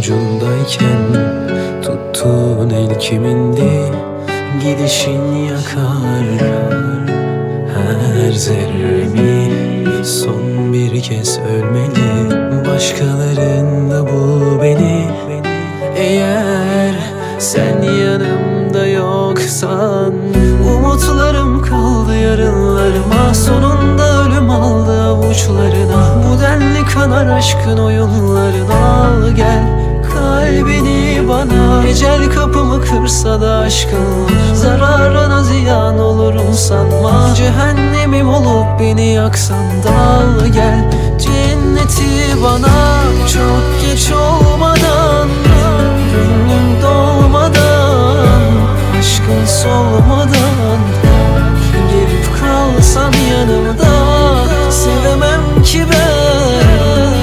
avucundayken Tuttuğun el kimindi? Gidişin yakar Her zerremi Son bir kez ölmeli Başkalarında bul beni. Eğer sen yanımda yoksan Umutlarım kaldı yarınlarıma. Sonunda ölüm aldı avuçlarına. Bu denli kanar aşkın oyunlarına Al kalbini bana. Ecel kapımı kırsa da aşkın Zararına ziyan olurum sanma. Cehennemim olup beni yaksan da al gel. Cenneti bana çok geç olmadan Gönlüm dolmadan Aşkın solmadan. Gelip kalsan yanımda Sevemem ki ben.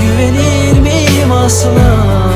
Güvenir miyim asla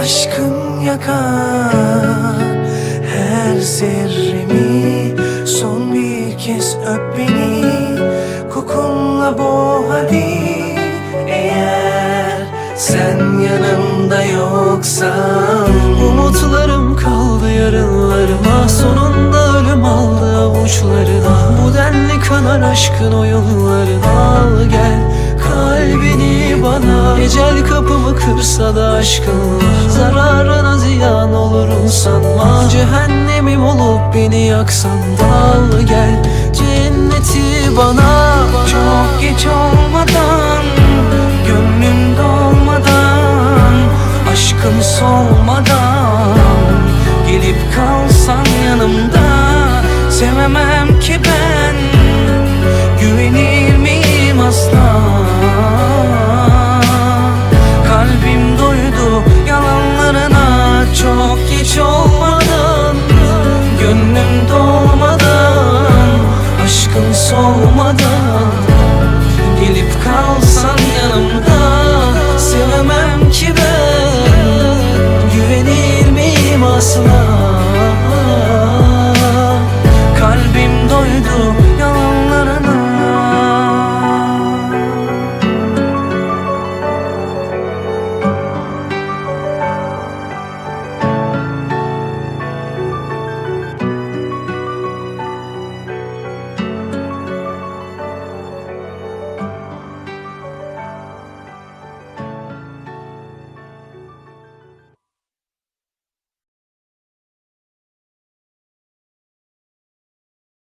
Aşkın yakar. Her zerremi Son bir kez öp beni. Kokunla boğ hadi. Eğer sen yanımda yoksan. Umutlarım kaldı yarınlarıma Sonunda ölüm aldı avuçlarına. Bu denli kanar aşkın oyunlarına. Al gel kalbini bana. Ecel kapımı kırsa da aşkın Zararına ziyan olurum sanma. Cehennemim olup beni yaksan da gel. Cenneti bana Çok geç olmadan Gönlüm dolmadan Aşkım solmadan. Gelip kalsan yanımda Sevemem ki ben Gönlüm dolmadan Aşkım solmadan Gelip kalsan